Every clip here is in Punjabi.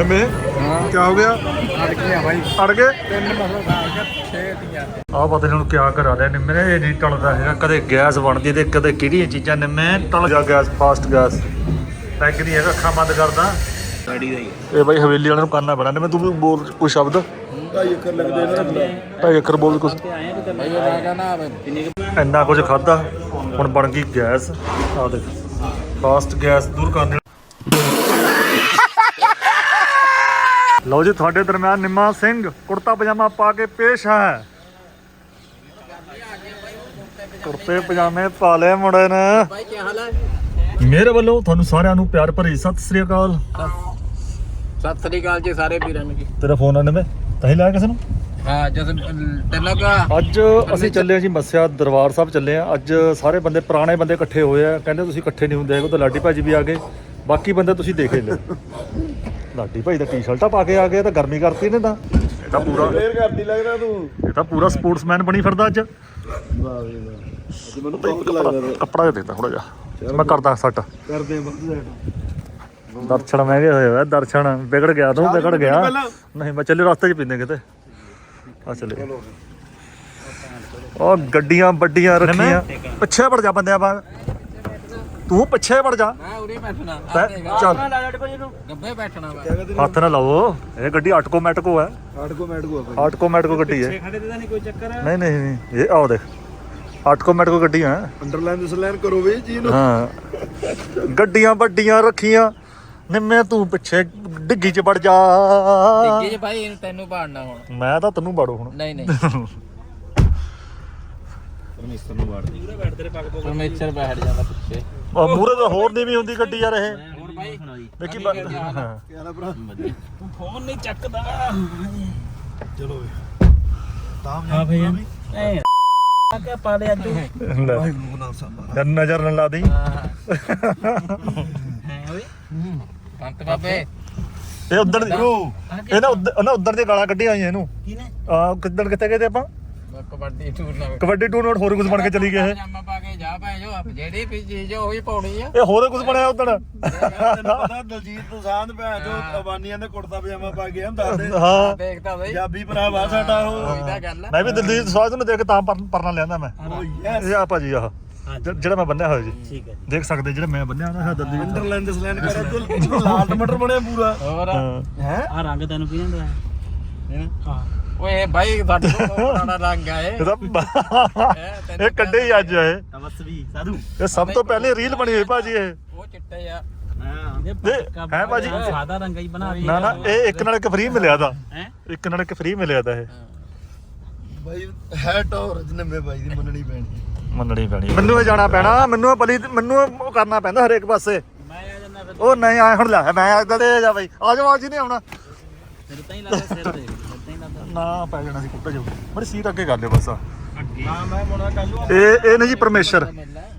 ਨੰਮੇ ਹਾਂ। ਕੀ ਹੋ ਗਿਆ? ਅੜ ਗਿਆ ਭਾਈ ਅੜ ਗਏ? ਤਿੰਨ ਮਸਲਾ ਖਾ ਕੇ ਛੇ ਤੀਆਂ ਆ ਪਤਾ ਨਹੀਂ ਹੁਣ ਕੀ ਕਰਾ ਲਿਆ ਨਿੰਮੇ ਨੇ ਇਹ ਨਹੀਂ ਟਲਦਾ ਹੈਗਾ। ਕਦੇ ਗੈਸ ਬਣਦੀ ਤੇ ਕਦੇ ਕਿਹੜੀਆਂ ਚੀਜ਼ਾਂ ਨਿੰਮੇ ਟਲ ਜਾ ਗੈਸ ਫਾਸਟ ਗੈਸ। ਟੈਂਕ ਨਹੀਂ ਹੈਗਾ ਅੱਖਾਂ ਬੰਦ ਕਰਦਾ। ਗਾੜੀ ਦਾ ਹੀ ਇਹ ਬਾਈ ਹਵੇਲੀ ਵਾਲਿਆਂ ਨੂੰ ਕਰਨਾ ਪੈਣਾ। ਨਿੰਮੇ ਤੂੰ ਵੀ ਬੋਲ ਕੋਈ ਸ਼ਬਦ? ਢਾਈ ਏਕੜ ਲੱਗਦੇ ਨੂੰ। ਢਾਈ ਏਕੜ ਬੋਲ ਕਿੰਨੀ ਇੰਨਾ ਕੁਝ ਖਾਦਾ ਹੁਣ ਬਣ ਗਈ ਗੈਸ। ਆ ਦੇਖ। ਫਾਸਟ ਗੈਸ ਦੂਰ ਕਰਨੀ। ਲਓ ਜੀ ਤੁਹਾਡੇ ਦਰਮਿਆਨ ਨਿੰਮਾ ਸਿੰਘ ਕੁੜਤਾ ਪਜਾਮਾ ਪਾ ਕੇ ਪੇਸ਼ ਹੈ। ਕੁੜਤੇ ਪਜਾਮੇ ਪਾ ਲਏ ਮੁੰਡੇ ਨੇ। ਭਾਈ ਕੀ ਹਾਲ ਹੈ? ਮੇਰੇ ਵੱਲੋਂ ਤੁਹਾਨੂੰ ਸਾਰਿਆਂ ਨੂੰ ਪਿਆਰ ਭਰੀ ਸਤਿ ਸ੍ਰੀ ਅਕਾਲ। ਸਤਿ ਸ੍ਰੀ ਅਕਾਲ ਜੀ ਸਾਰੇ ਵੀਰਾਂ ਨੂੰ ਜੀ। ਤੇਰਾ ਫੋਨ ਆ ਨਿੰਮੇ ਤਹੀਂ ਲਾਇਆ ਕਿਸੇ ਨੂੰ? ਹਾਂ ਜਦ ਤੈਨੂੰ ਕਾ ਅੱਜ ਅਸੀਂ ਚੱਲੇ ਹਾਂ ਜੀ ਮੱਸਿਆ ਦਰਬਾਰ ਸਾਹਿਬ ਚੱਲੇ ਆ ਅੱਜ ਸਾਰੇ ਬੰਦੇ ਪੁਰਾਣੇ ਬੰਦੇ ਇਕੱਠੇ ਹੋਏ ਆ। ਕਹਿੰਦੇ ਤੁਸੀਂ ਇਕੱਠੇ ਨਹੀਂ ਹੁੰਦੇ ਹੈਗੇ ਤਾਂ ਲਾਡੀ ਭਾਜੀ ਵੀ ਆ ਗਏ। ਬਾਕੀ ਬੰਦੇ ਤੁਸੀਂ ਦੇਖ ਲਓ। ਲਾਡੀ ਭਾਈ ਦਾ ਟੀ-ਸ਼ਰਟਾਂ ਪਾ ਕੇ ਆ ਗਏ ਤਾਂ ਗਰਮੀ ਕਰਤੀ ਇਹਨੇ ਤਾਂ। ਇਹ ਤਾਂ ਪੂਰਾ ਫੇਰ ਕਰਦੀ ਲੱਗਦਾ ਤੂੰ। ਇਹ ਤਾਂ ਪੂਰਾ ਸਪੋਰਟਸਮੈਨ ਬਣੀ ਫਿਰਦਾ ਅੱਜ। ਵਾਹ ਵੀ ਵਾਹ ਅੱਜ ਮੈਨੂੰ ਬਹੁਤ ਲੱਗਦਾ। ਕੱਪੜਾ ਜਿਹਾ ਦੇਤਾ ਥੋੜਾ ਜਿਹਾ। ਮੈਂ ਕਰਦਾ ਸੱਟ। ਕਰਦੇ ਬੰਦ ਦਰਸ਼ਨ ਮਹਿੰਗੇ ਹੋਏ ਹੋਏ ਆ, ਦਰਸ਼ਨ ਵਿਗੜ ਗਿਆ ਤੂੰ ਵਿਗੜ ਗਿਆ? ਨਹੀਂ ਮੈਂ ਚੱਲੇ ਰਸਤੇ 'ਚ ਪੀਂਦੇ ਕਿਤੇ। ਆ ਚੱਲੇ। ਉਹ ਗੱਡੀਆਂ ਵੱਡੀਆਂ ਰੱਖੀਆਂ। ਪਿੱਛੇ ਵੜ ਜਾ ਬੰਦਿਆਂ ਬਾਗ ਤੂੰ ਪਿੱਛੇ ਵੜ ਜਾ। ਮੈਂ ਉਰੇ ਬੈਠਣਾ। ਤੈ- ਚੱਲ। ਗੱਬੇ ਬੈਠਣਾ ਵਾ। ਹੱਥ ਨਾ ਲਾਓ। ਇਹ ਗੱਡੀ ਆਟੋਮੈਟਿਕੋ ਹੈ। ਆਟੋਮੈਟਿਕੋ ਆ ਆਟੋਮੈਟਿਕੋ ਗੱਡੀ ਹੈ। ਖੜੇ ਤੇ ਨਹੀਂ ਕੋਈ ਚੱਕਰ। ਨਹੀਂ ਨਹੀਂ ਨਹੀਂ। ਇਹ ਆਓ ਦੇਖ। ਆਟੋਮੈਟਿਕੋ ਗੱਡੀ ਹੈ। ਅੰਡਰਲਾਈਨ ਸਲੈਨ ਕਰੋ ਵੀ ਜੀ ਨੂੰ। ਹਾਂ। ਗੱਡੀਆਂ ਵੱਡੀਆਂ ਰੱਖੀਆਂ। ਨਿੰਮੇ ਤੂੰ ਪਿੱਛੇ ਡਿੱਗੀ 'ਚ ਵੜ ਜਾ। ਜੀ ਭਾਈ ਇਹਨੂੰ ਤੈਨੂੰ ਪਾੜਨਾ ਹੁਣ। ਮੈਂ ਤਾਂ ਤੈਨੂੰ ਬਾੜੋ ਹੁਣ। ਨਹੀਂ ਨਹੀਂ। ਪਰਮੇਸ਼ਰ ਨੂੰ ਵਾੜਦੀ ਪੂਰਾ ਬੈਠ ਤੇਰੇ ਪੱਗ ਪੱਗ ਪਰਮੇਸ਼ਰ ਬੈਠ ਜਾਂਦਾ ਪਿੱਛੇ। ਉਹ ਮੂਰੇ ਤਾਂ ਹੋਰ ਨਹੀਂ ਵੀ ਹੁੰਦੀ ਗੱਡੀ ਯਾਰ ਇਹ। ਹੁਣ ਭਾਈ ਦੇਖੀ ਬ- ਹਾਂ। ਯਾਰਾ ਭਰਾ। ਤੂੰ ਫੋਨ ਨਹੀਂ ਚੱਕਦਾ। ਚਲੋ ਹਾਂ ਭਈ ਐ ਆ। ਕੇ ਪਾ ਲਿਆ ਤੂੰ ਵਾਹਿਗੁਰੂ ਨਾਮ ਸਾਬਾ ਯਾਰ ਨਜ਼ਰ ਨਾ ਲਾ ਦੀ। ਹੈ। ਓਏ। ਪੰਤ ਬਾਬੇ। ਇਹ ਉਧਰ ਦੀ ਇਹ ਨਾ ਉਧ- ਉਹਨਾਂ ਉਧਰ ਦੀਆਂ ਗਾਲਾਂ ਕੱਢੀਆਂ ਆਈਆਂ ਇਹਨੂੰ। ਕਿਨੇ ਆ ਕਿੱਦਣ ਕਿੱਥੇ ਗਏ ਤੇ ਆਪਾਂ? ਕਬੱਡੀ ਟੂਰਨਾਮੈਂਟ ਕਬੱਡੀ ਟੂਰਨਾਮੈਂਟ ਹੋਰ ਕੁਝ ਬਣ ਕੇ ਚਲੀ ਗਏ ਇਹ? ਪਜਾਮਾ ਪਾ ਕੇ ਜਾ ਪੈ ਜੋ ਜਿਹੜੀ ਵੀ ਚੀਜ਼ ਉਹੀ ਪਾਉਣੀ ਆ। ਇਹ ਹੋਰ ਕੁਝ ਬਣਿਆ ਉਧਰ? ਤੈਨੂੰ ਪਤਾ ਦਲਜੀਤ ਦੋਸਾਂਝ ਭੈਣ ਜੋ ਅਬਾਨੀਆਂ ਦੇ ਕੁੜਤਾ ਪਜਾਮਾ ਪਾ ਕੇ ਹੁੰਦਾ ਦੇ ਹਾਂ। ਦੇਖਦਾ ਬਈ। ਪੰਜਾਬੀ ਭਰਾਵਾ ਸਾਡਾ ਉਹ। ਤਾਂ ਗੱਲ ਆ। ਮੈਂ ਵੀ ਦਿੱਲੀ ਸਵਾਜ ਨੂੰ ਦੇਖ ਕੇ ਤਾਂ ਪਰ- ਪਰਨਾ ਲਿਆਂਦਾ ਮੈਂ। ਉਹ ਯੈਸ। ਇਹ ਆ ਭਾਜੀ ਆਹ ਜਿਹੜਾ ਮੈਂ ਬੰਨਿਆ ਹੋਇਆ ਜੀ। ਠੀਕ ਹੈ ਦੇਖ ਸਕਦੇ ਜਿਹੜਾ ਮੈਂ ਬੰਨਿਆ ਹੋਇਆ ਦਿੱਲੀ ਅੰਡਰਲਾਈਨ ਦੇ ਸਲੈਨ ਕਰੇ ਤੂੰ ਲਾਲ ਟਮਾਟਰ ਬਣਿਆ ਪੂਰਾ। ਹੋਰ? ਹਾਂ। ਹੈ? ਆ ਰੰਗ ਤੈਨੂੰ ਕੀ ਜਾਂਦਾ ਹੈ? ਹਾਂ। ਓਏ ਭਾਈ ਸਾਡੇ ਕੋਲ ਪੁਰਾਣਾ ਰੰਗ ਆ ਇਹ। ਇਹ ਤਾਂ ਇਹ ਕੱਢੇ ਹੀ ਅੱਜ ਇਹ। ਤਵਸਵੀ ਸਾਧੂ। ਇਹ ਸਭ ਤੋਂ ਪਹਿਲੇ ਰੀਲ ਬਣੀ ਹੋਈ ਭਾਜੀ ਇਹ। ਉਹ ਚਿੱਟੇ ਆ। ਇਹ ਹੈ ਭਾਜੀ? ਸਾਦਾ ਰੰਗ ਹੀ ਬਣਾ ਨਾ ਨਾ ਇਹ ਇੱਕ ਨਾਲ ਇੱਕ ਫ੍ਰੀ ਮਿਲਿਆ ਦਾ ਹੈ? ਇੱਕ ਨਾਲ ਇੱਕ ਫ੍ਰੀ ਮਿਲਿਆ ਦਾ ਇਹ। ਬਾਈ ਹੈ ਟੌਰ ਜਨਮੇ ਬਾਈ ਦੀ ਮੰਨਣੀ ਪੈਣੀ। ਮੰਨਣੀ ਪੈਣੀ। ਮੈਨੂੰ ਇਹ ਜਾਣਾ ਪੈਣਾ ਮੈਨੂੰ ਇਹ ਪਲੀ ਮੈਨੂੰ ਉਹ ਕਰਨਾ ਪੈਂਦਾ ਹਰੇਕ ਪਾਸੇ। ਮੈਂ ਆ ਜਾਂਦਾ ਫਿਰ। ਉਹ ਨਹੀਂ ਆਏ ਹੁਣ ਲੈ ਮੈਂ ਇਦਾਂ ਦੇ ਜਾ ਬਾਈ। ਆ ਜਾਓ ਅੱਜ ਨਹੀਂ ਆਉਣਾ। ਫਿਰ ਤਾਂ ਹੀ ਲੱਗਦਾ ਸਿਰ ਤੇ ਤਾਂ। ਨਾ ਪੈ ਜਾਣਾ ਸੀ ਕੁੱਟਾ ਜਾਓ ਬੜੀ ਸੀਟ ਅੱਗੇ ਕਰ ਲਿਓ ਬਸ। ਆ ਅੱਗੇ। ਹਾਂ ਮੈਂ ਮੁੰਡਾ ਕੱਲ ਨੂੰ ਇਹ ਇਹ ਨੇ ਜੀ ਪਰਮੇਸ਼ਰ।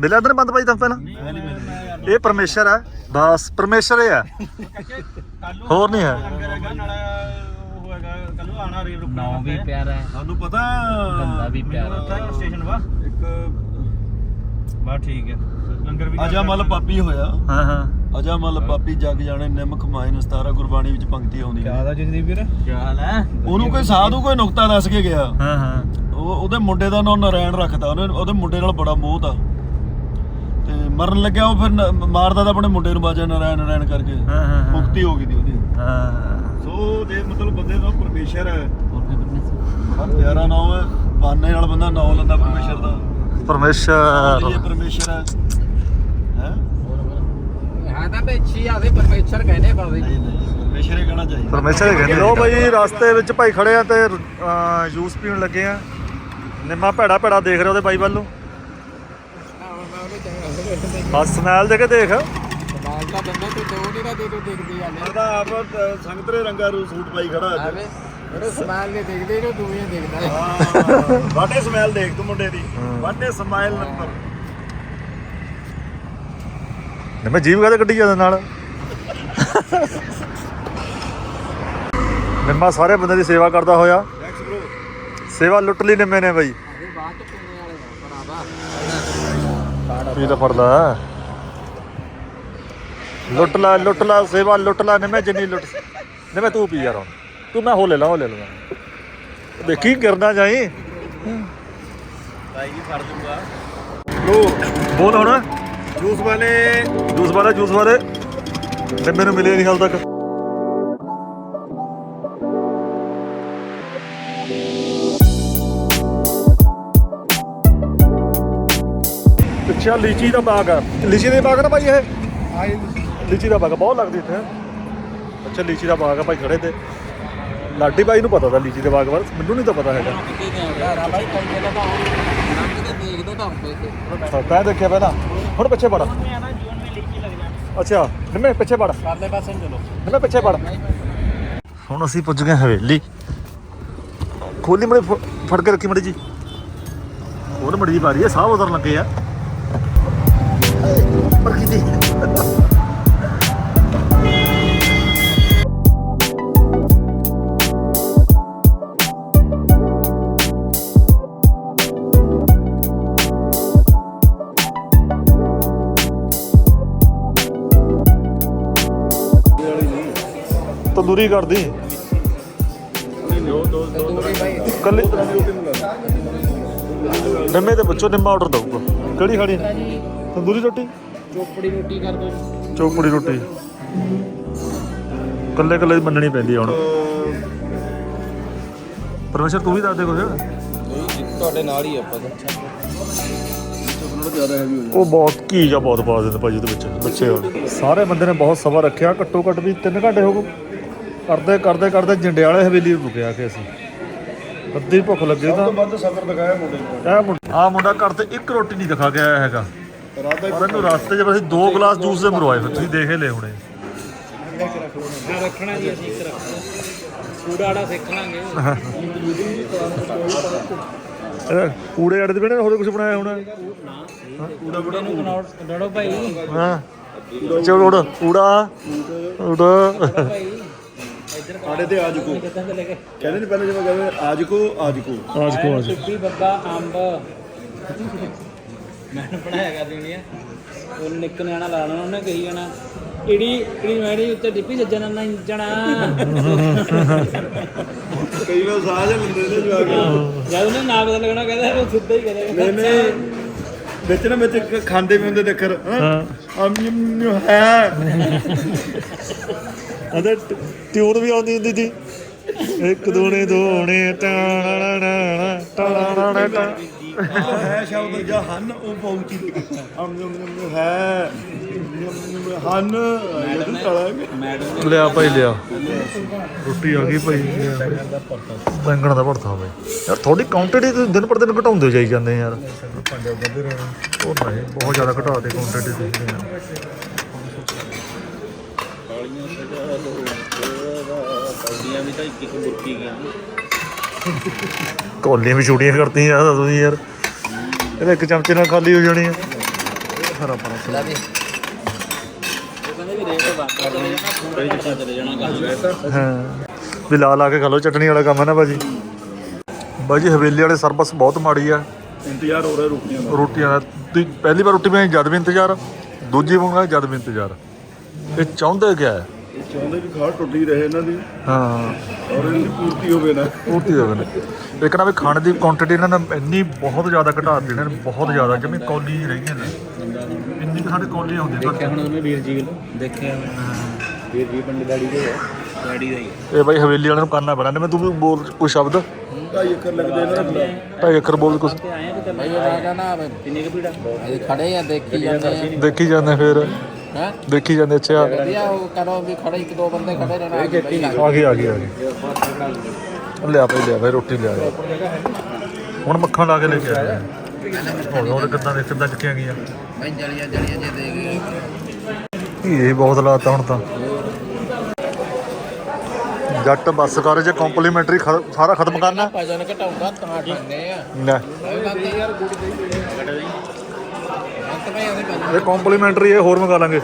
ਮਿਲਿਆ ਤੈਨੂੰ ਬੰਦ ਭਾਈ ਤਾਂ ਪਹਿਲਾਂ ਇਹ ਪਰਮੇਸ਼ਰ ਹੈ। ਬਸ ਪਰਮੇਸ਼ਰ ਹੀ ਹੈ। ਹੋਰ ਨਹੀਂ ਹੈ। ਕਰੇਗਾ ਨਾਲ ਉਹ ਹੈਗਾ ਕੱਲ ਨੂੰ ਆਣਾ ਰੇ ਰੁਕਣਾ ਨਾਮ ਵੀ ਪਿਆਰਾ ਹੈ। ਸਾਨੂੰ ਪਤਾ ਬੰਦਾ ਵੀ ਪਿਆਰਾ। ਸਟੇਸ਼ਨ ਵਾ। ਇੱਕ ਬਾ ਠੀਕ ਹੈ। ਲੰਗਰ ਵੀ ਅਜਾ ਮਲ ਪਾਪੀ ਹੋਇਆ। ਹਾਂ ਹਾਂ। ਅਜਾ ਮਲ ਪਾਪੀ ਜਗ ਜਾਣੇ ਨਿਮ ਖਮਾਇਨ 17 ਗੁਰਬਾਣੀ ਵਿੱਚ ਪੰਕਤੀ ਆਉਂਦੀ ਹੈ। ਦਾ ਜਗਦੀਪ ਵੀਰ? ਕੀ ਹਾਲ ਹੈ? ਉਹਨੂੰ ਕੋਈ ਸਾਧੂ ਕੋਈ ਨੁਕਤਾ ਦੱਸ ਕੇ ਗਿਆ। ਹਾਂ ਹਾਂ। ਉਹ ਉਹਦੇ ਮੁੰਡੇ ਦਾ ਨਾਂ ਨਰੈਣ ਰੱਖਦਾ। ਉਹਨੇ ਉਹਦੇ ਮੁੰਡੇ ਨਾਲ ਬੜਾ ਮੋਹ ਦਾ ਤੇ ਮਰਨ ਲੱਗਿਆ ਉਹ ਫਿਰ ਨ- ਮਾਰਦਾ ਤਾਂ ਆਪਣੇ ਮੁੰਡੇ ਨੂੰ ਬਾਜਾ ਨਰੈਣ ਨਰੈਣ ਕਰਕੇ। ਹਾਂ ਹਾਂ ਮੁਕਤੀ ਹੋ ਗਈ ਦੀ ਉਹਦੀ। ਹਾਂ। ਸੋ ਜੇ ਮਤਲਬ ਬੰਦੇ ਦਾ ਪਰਮੇਸ਼ਰ ਹੈ। ਹੋਰ ਪਿਆਰਾ ਨਾਮ ਹੈ। ਬਾਨੇ ਨਾਲ ਬੰਦਾ ਨਾਮ ਲੈਂਦਾ ਪਰਮੇਸ਼ਰ ਦਾ। ਪਰਮੇਸ਼ਰ। ਇਹ ਪਰਮੇਸ਼ਰ ਹੈ। ਹੈ? ਹਾਂ ਤਾਂ ਪਿੱਛੇ ਆਦੇ ਪਰਮੇਸ਼ਰ ਕਹਿੰਦੇ ਬਾਬੇ ਨਹੀਂ ਨਹੀਂ ਪਰਮੇਸ਼ਰ ਹੀ ਕਹਿਣਾ ਚਾਹੀਦਾ। ਪਰਮੇਸ਼ਰ ਹੀ ਕਹਿੰਦੇ ਲੋ ਬਾਈ ਰਸਤੇ ਵਿੱਚ ਭਾਈ ਖੜੇ ਆ ਤੇ ਅਹ, ਜੂਸ ਪੀਣ ਲੱਗੇ ਆ। ਨਿੰਮਾ ਭੈੜਾ ਭੈੜਾ ਦੇਖ ਰਿਹਾ ਉਹਦੇ ਬਾਈ ਵੱਲ ਨੂੰ। ਬਸ ਸਮੈਲ ਦੇ ਕੇ ਦੇਖ। ਨਾਲ ਦਾ ਬੰਦਾ ਤੂੰ ਦੋ ਨਹੀਂ ਦਾ ਦੇ ਤੂੰ ਦੇਖਦੀ ਆ ਲੈ ਉਹਦਾ ਆਪ ਸੰਗਤਰੇ ਰੰਗਾ ਰੂ ਸੂਟ ਪਾਈ ਖੜਾ ਅੱਜ ਆਵੇ ਉਹਦੇ ਸਮਾਲ ਨੇ ਦੇਖਦੇ ਇਹਨੂੰ ਤੂੰ ਹੀ ਦੇਖਦਾ। ਹੈ ਹਾਂ ਵਾਟੇ ਸਮੈਲ ਦੇਖ ਤੂੰ ਮੁੰਡੇ ਦੀ। ਵਾਟੇ ਸਮਾਈਲ ਨੰਬਰ ਨਿੰਮਾ ਜੀਵ ਕਾਹਦੇ ਕੱਢੀ ਜਾਂਦਾ ਨਾਲ? ਨਿੰਮਾ ਸਾਰੇ ਬੰਦੇ ਦੀ ਸੇਵਾ ਕਰਦਾ ਹੋਇਆ। ਸੇਵਾ ਲੁੱਟ ਲਈ ਨਿੰਮੇ ਨੇ ਬਾਈ। ਇਹ ਤਾਂ ਫੜਦਾ। ਲੁੱਟ ਲਾ ਲੁੱਟ ਲਾ ਸੇਵਾ ਲੁੱਟ ਲਾ ਨਿੰਮੇ ਜਿੰਨੀ ਲੁੱਟ। ਨਹੀਂ ਮੈਂ ਤੂੰ ਪੀ ਯਾਰ ਹੁਣ। ਤੂੰ ਮੈਂ ਹੋ ਲੈ ਲਾ ਹੋ ਲੈ। ਲਵਾਂ ਦੇਖੀ ਗਿਰਨਾ ਜਾਈ। ਭਾਈ ਜੀ ਫੜ ਦੂੰਗਾ। ਲੋ ਬੋਲ ਹੁਣ। ਜੂਸ ਵਾਲੇ। ਜੂਸ ਵਾਲਾ ਜੂਸ ਵਾਲੇ। ਤੇ ਮੈਨੂੰ ਮਿਲੇ ਨਹੀਂ ਹਾਲ ਤੱਕ। ਪਿੱਛੇ ਲੀਚੀ ਦਾ ਬਾਗ ਆ। ਲੀਚੀ ਦੇ ਬਾਗ ਨਾ ਭਾਈ ਇਹ? ਲੀਚੀ। ਦਾ ਬਾਗ ਆ, ਬਹੁਤ ਲੱਗਦੀ ਇੱਥੇ। ਅੱਛਾ ਲੀਚੀ ਦਾ ਬਾਗ ਆ ਭਾਈ ਖੜੇ ਤੇ। ਲਾਡੀ ਭਾਈ ਨੂੰ ਪਤਾ ਤਾਂ ਲੀਚੀ ਦੇ ਬਾਗ ਬਾਰੇ ਮੈਨੂੰ ਨਹੀਂ ਤਾਂ ਪਤਾ ਹੈਗਾ। ਤਾਂ ਰੰਗ ਤੇ ਦੇਖਦੇ ਤਾਂ ਹੁੰਦੇ ਤੇ ਅੱਛਾ ਤੈਂ ਦੇਖਿਆ ਪਹਿਲਾਂ। ਹੁਣ ਪਿੱਛੇ ਵੜ। ਅੱਛਾ ਨਿੰਮੇ ਪਿੱਛੇ ਵੜ। ਪਰਲੇ ਪਾਸੇ ਨੂੰ ਚਲੋ। ਨਿੰਮੇ ਪਿੱਛੇ ਵੜ। ਹੁਣ ਅਸੀਂ ਪੁੱਜ ਗਏ ਹਵੇਲੀ। ਖੋਲੀ ਮੜੇ ਫੜ ਕੇ ਰੱਖੀ ਮੜੀ ਜੀ। ਹੋਰ ਮੜੀ ਜੀ ਬਾਰੀ ਹੈ ਸਾਹ ਉਤਰਨ ਲੱਗੇ ਆ। ਪਰ ਕਿਤੇ ਤੰਦੂਰੀ ਕਰਦੀ। ਤੰਦੂਰੀ ਭਾਈ ਕੱਲੇ ਨਿੰਮੇ ਤੇ ਪੁੱਛੋ, ਨਿੰਮਾ ਆਰਡਰ ਦਊਗਾ। ਕਿਹੜੀ ਖਾਣੀ? ਤੰਦੂਰੀ ਰੋਟੀ? ਚੋਪੜੀ ਰੋਟੀ। ਕਰ ਦੋ ਚੌਕੜੀ ਰੋਟੀ ਕੱਲੇ ਕੱਲੇ ਦੀ ਮੰਨਣੀ ਪੈਂਦੀ ਹੁਣ। ਪਰਮੇਸ਼ਰ, ਤੂੰ ਵੀ ਦੱਸ ਦੇ ਕੁਝ ਤੁਹਾਡੇ ਨਾਲ ਹੀ ਆਪਾਂ ਉਹ ਬਹੁਤ ਘੀ ਆ ਬਹੁਤ ਪਾ ਦਿੰਦੇ ਭਾਜੀ ਉਹਦੇ ਵਿੱਚ। ਬੱਚੇ ਹੁਣ ਸਾਰੇ ਬੰਦੇ ਨੇ ਬਹੁਤ ਸਮਾਂ ਰੱਖਿਆ, ਘੱਟੋ ਘੱਟ ਵੀ 3 ਘੰਟੇ ਹੋ ਗਏ। ਕਰਦੇ ਕਰਦੇ ਕਰਦੇ ਜੰਡਿਆਲੇ ਹਵੇਲੀ ਰੁਕਿਆ ਕੇ ਅਸੀਂ। ਅੱਧੀ ਭੁੱਖ ਲੱਗੀ ਤਾਂ। ਤੋਂ ਵੱਧ ਸਫਰ ਦਿਖਾਇਆ ਮੁੰਡੇ ਨੂੰ। ਇਹ ਮੁੰਡਾ ਆ ਮੁੰਡਾ ਘਰ ਤੇ ਇੱਕ ਰੋਟੀ ਨਹੀਂ ਦਿਖਾ ਕੇ ਆਇਆ ਹੈਗਾ। ਪਰ ਇਹਨੂੰ ਰਸਤੇ 'ਚ ਅਸੀਂ ਦੋ ਗਲਾਸ ਜੂਸ ਦੇ ਮਰਵਾਏ ਫਿਰ ਤੁਸੀਂ ਦੇਖ ਹੀ ਲਏ ਹੁਣੇ। ਰੱਖਣਾ ਜੀ ਅਸੀਂ ਇੱਕ ਰੱਖਣਾ ਕੂੜਾ ਆੜਾ ਸਿੱਖ ਲਾਂਗੇ। ਇਹ ਕੂੜੇ ਆੜੇ ਦੇ ਬਿਨਾਂ ਹੋਰ ਕੁਝ ਬਣਾਇਆ ਹੋਣਾ? ਕੂੜਾ ਕੂੜਾ ਨੂੰ ਕਨੌੜ ਡੜੋ ਭਾਈ। ਹਾਂ। ਚਲੋ ਉੜ ਉੜਾ। ਉੜ ਭਾਈ। ਆੜੇ ਤੇ ਆਜ ਕੋ। ਕਿੱਦਾਂ ਤੇ ਲੈ ਕੇ ਕਹਿੰਦੇ ਨੇ ਪਹਿਲਾਂ ਜਿਵੇਂ ਕਹਿੰਦੇ ਆਜ ਕੋ ਆਜ ਕੋ। ਆਜ ਕੋ ਆਜ ਸੁੱਕੀ ਬੱਬਾ ਅੰਬ। ਮੈਨੂੰ ਪੜਾਇਆ ਕਰ ਦੇਣੀ ਆ। ਉਹ ਨਿੱਕ ਨਿਆਣਾ ਲਾਣਾ ਉਹਨੇ ਕਹੀ ਜਾਣਾ ਇੜੀ ਇੜੀ ਮੈੜੀ ਉੱਤੇ ਡਿੱਪੀ ਜੱਜਣਾ ਨਾ ਇੰਜਣਾ ਕਈ ਵਾਰ ਸਾਹ ਜਾਂ ਲੈਂਦੇ ਨੇ ਜਵਾਕ। ਜਦ ਉਹਨੇ ਨਾਮ ਦਾ ਲੱਗਣਾ ਕਹਿੰਦਾ ਉਹ ਸਿੱਧਾ ਹੀ ਕਰੇਗਾ ਨਹੀਂ ਨਹੀਂ। ਵਿੱਚ ਨਾ ਵਿੱਚ ਇੱਕ ਖਾਂਦੇ ਵੀ ਹੁੰਦੇ ਦੇਖਰ ਹਾਂ ਅਮ ਹੈ। ਅਦੇ ਟਿਊਨ ਵੀ ਆਉਂਦੀ ਹੁੰਦੀ ਸੀ। ਇੱਕ ਦੋਣੇ ਦੋਣੇ ਟਾਣਾ ਟਾਣਾ ਟਾਣਾ ਹੈ ਸ਼ਬਦ ਜਾਂ ਹਨ ਉਹ ਪਹੁੰਚੀ। ਹੈ। ਹਨ। ਇਹ ਤਾਂ ਤਲਾਂਗੇ ਮੈਡਮ ਲਿਆ ਭਾਈ ਲਿਆ। ਰੋਟੀ ਆ ਗਈ ਭਾਈ। ਬੈਂਗਣ ਦਾ ਭਰਤਾ ਭਾਈ। ਯਾਰ ਥੋੜੀ ਕੁਆਂਟੀਟੀ ਤੇ ਦਿਨ ਪਰ ਦਿਨ ਘਟਾਉਂਦੇ ਜਾਈ ਜਾਂਦੇ ਯਾਰ। ਉਹ ਨਹੀਂ ਬਹੁਤ ਜ਼ਿਆਦਾ ਘਟਾ ਦੇ ਕੁਆਂਟੀਟੀ ਆ ਕੌਡੀਆਂ ਵੀ ਤਾਂ ਇੱਕ ਇੱਕ ਬੁਰਕੀ ਕੋਲੀਆਂ ਵੀ ਛੋਟੀਆਂ ਕਰਤੀਆਂ ਯਾਰ ਤੁਸੀਂ ਯਾਰ। ਇਹਦੇ ਇੱਕ ਚਮਚੇ ਨਾਲ ਖਾਲੀ ਹੋ ਜਾਣੀ ਆ। ਹਰਾ ਪਰਾ ਲਾ ਉਹ ਕਹਿੰਦੇ ਵੀ ਰੇਟ ਬਾਤ ਕਰ ਦੇਣਾ ਪੂਰਾ ਹੀ ਚਲੇ ਜਾਣਾ ਗੱਲ ਹਾਂ। ਵੀ ਲਾ ਲਾ ਕੇ ਖਾ ਲਓ ਚਟਨੀ ਵਾਲਾ ਕੰਮ ਹੈ ਨਾ ਭਾਜੀ। ਬਾਜੀ ਹਵੇਲੀ ਵਾਲੇ ਸਰਵਿਸ ਬਹੁਤ ਮਾੜੀ ਆ। ਇੰਤਜ਼ਾਰ ਹੋ ਰਿਹਾ ਰੋਟੀਆਂ ਦਾ। ਰੋਟੀਆਂ ਦਾ। ਤੁਸੀਂ ਪਹਿਲੀ ਵਾਰ ਰੋਟੀ ਬਣਾਈ ਜਦ ਵੀ ਇੰਤਜ਼ਾਰ। ਦੂਜੀ ਵਾਰ ਜਦ ਵੀ ਇੰਤਜ਼ਾਰ। ਇਹ ਚਾਹੁੰਦੇ ਕਿਆ ਹੈ? ਇਹ ਚਾਹੁੰਦੇ ਵੀ ਖਾ ਟੁੱਟੀ ਰਹੇ ਇਹਨਾਂ ਦੀ। ਹਾਂ। ਔਰ ਇਹਨਾਂ ਦੀ ਪੂਰਤੀ ਹੋਵੇ ਨਾ। ਪੂਰਤੀ ਦੇਵੇ ਨੇ। ਲੇਕਿਨ ਆ ਵੀ ਖਾਣ ਦੀ ਕੁਆਂਟੀਟੀ ਇਹਨਾਂ ਨੇ ਇੰਨੀ ਬਹੁਤ ਜ਼ਿਆਦਾ ਘਟਾ ਦਿੱਤੀ ਇਹਨਾਂ ਨੇ ਬਹੁਤ ਜ਼ਿਆਦਾ ਜਿਵੇਂ ਕੌਲੀ ਹੀ ਰਹੀਆਂ ਨੇ। ਇੰਨੀ ਕੁ ਸਾਡੇ ਕੌਲੀਆਂ ਹੁੰਦੀਆਂ ਦੇਖਿਆ ਹੁਣ ਉਹਨੇ ਵੀਰ ਜੀ ਦੇਖਿਆ ਵੀਰ ਜੀ ਪਿੰਡ ਦਾੜੀ ਦੇ ਦਾੜੀ ਦਾ ਹੀ ਇਹ ਬਾਈ ਹਵੇਲੀ ਵਾਲਿਆਂ ਨੂੰ ਕਰਨਾ ਪੈਣਾ। ਨਹੀਂ ਮੈਂ ਤੂੰ ਵੀ ਬੋਲ ਕੋਈ ਸ਼ਬਦ? ਢਾਈ ਏਕੜ ਲੱਗਦੇ ਇਹਨਾਂ ਨੂੰ। ਢਾਈ ਅੱਖਰ ਬੋਲ ਕੁਝ ਤੇ ਆਏ ਕਿਤੇ ਭਾਈ ਮੈਂ ਕਹਿੰਦਾ ਕਿੰਨੇ ਕੁ ਪੀੜਾ ਇਹ ਖੜੇ ਆ ਦੇਖੀ ਜਾਂਦੇ ਦੇਖੀ ਜਾਂਦੇ ਫਿਰ। ਹੈ? ਦੇਖੀ ਜਾਂਦੇ ਅੱਛਾ ਵਧੀਆ ਉਹ ਕਰੋ ਵੀ ਖੜੇ ਇੱਕ ਦੋ ਬੰਦੇ ਖੜੇ ਰਹਿਣਾ ਆ। ਗਈ ਆ ਗਈ ਆ ਗਈ। ਲਿਆ ਭਾਈ ਲਿਆ ਭਾਈ ਰੋਟੀ ਲਿਆ। ਹੁਣ ਮੱਖਣ ਲਾ ਕੇ ਲੈ ਕੇ ਆਇਆ ਹੁਣ ਹੁਣ ਕਿੱਦਾਂ ਦੇ ਕਿੱਦਾਂ ਚੱਕੀਆਂ ਗਈਆਂ? ਭਾਈ ਜਲੀਆਂ ਜਲੀਆਂ ਜੇ ਦੇ ਗਏ। ਇਹ ਬਹੁਤ ਲਾਤਾ ਹੁਣ ਤਾਂ। ਜੱਟ ਬੱਸ ਕਰ ਜੇ ਕੰਪਲੀਮੈਂਟਰੀ ਸਾਰਾ ਖਤਮ ਕਰਨਾ। ਭਜਨ ਘਟਾਉਂਦਾ ਤਾਂ ਖਾਂਦੇ ਆ। ਨਾ ਯਾਰ ਗੁੜੀ ਦੇ ਅੰਤ ਭਾਈ ਉਹਦੇ ਭਜਨ ਇਹ ਕੰਪਲੀਮੈਂਟਰੀ ਇਹ ਹੋਰ ਮੰਗਾ ਲਾਂਗੇ।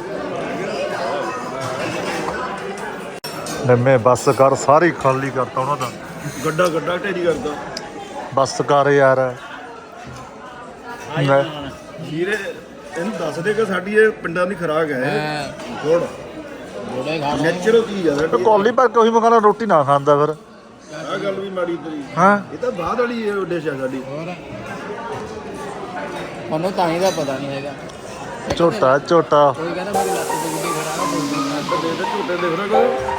ਨਿੰਮੇ ਬੱਸ ਕਰ ਸਾਰੀ ਖਾਲੀ ਕਰਤਾ ਉਹਨਾਂ ਦਾ। ਗੱਡਾ ਗੱਡਾ ਢੇਰੀ ਕਰਦਾ। ਬੱਸ ਕਰ ਯਾਰ। ਲੈ, ਵੀਰੇ ਇਹਨੂੰ ਦੱਸ ਦੇ ਕਿ ਸਾਡੀ ਇਹ ਪਿੰਡਾਂ ਦੀ ਖਰਾਕ ਹੈ। ਹਾਂ ਗੁੜ। ਥੋੜੇ ਖਾ ਨੈਚੁਰਲ ਚੀਜ਼ ਆ ਤੇ ਕੌਲੀ ਭਰ ਕੇ ਉਹੀ ਮਖਾਣਾ ਰੋਟੀ ਨਾ ਖਾਂਦਾ ਫਿਰ। ਆ ਗੱਲ ਵੀ ਮਾੜੀ ਤੇਰੀ। ਹਾਂ? ਇਹ ਤਾਂ ਬਾਅਦ ਵਾਲੀ ਡਿਸ਼ ਆ ਸਾਡੀ। ਹੋਰ? ਮੈਨੂੰ ਤਾਂ ਹੀ ਦਾ ਪਤਾ ਨਹੀਂ ਹੈਗਾ। ਝੋਟਾ ਝੋਟਾ। ਕੋਈ ਕਹਿੰਦਾ ਮੇਰੀ ਲੱਤ ਤੇ ਗੁੱਡੀ ਖੜਾ ਦੇ ਦੇ ਝੂਟੇ ਦੇਖ ਰਿਹਾ ਕੋਈ।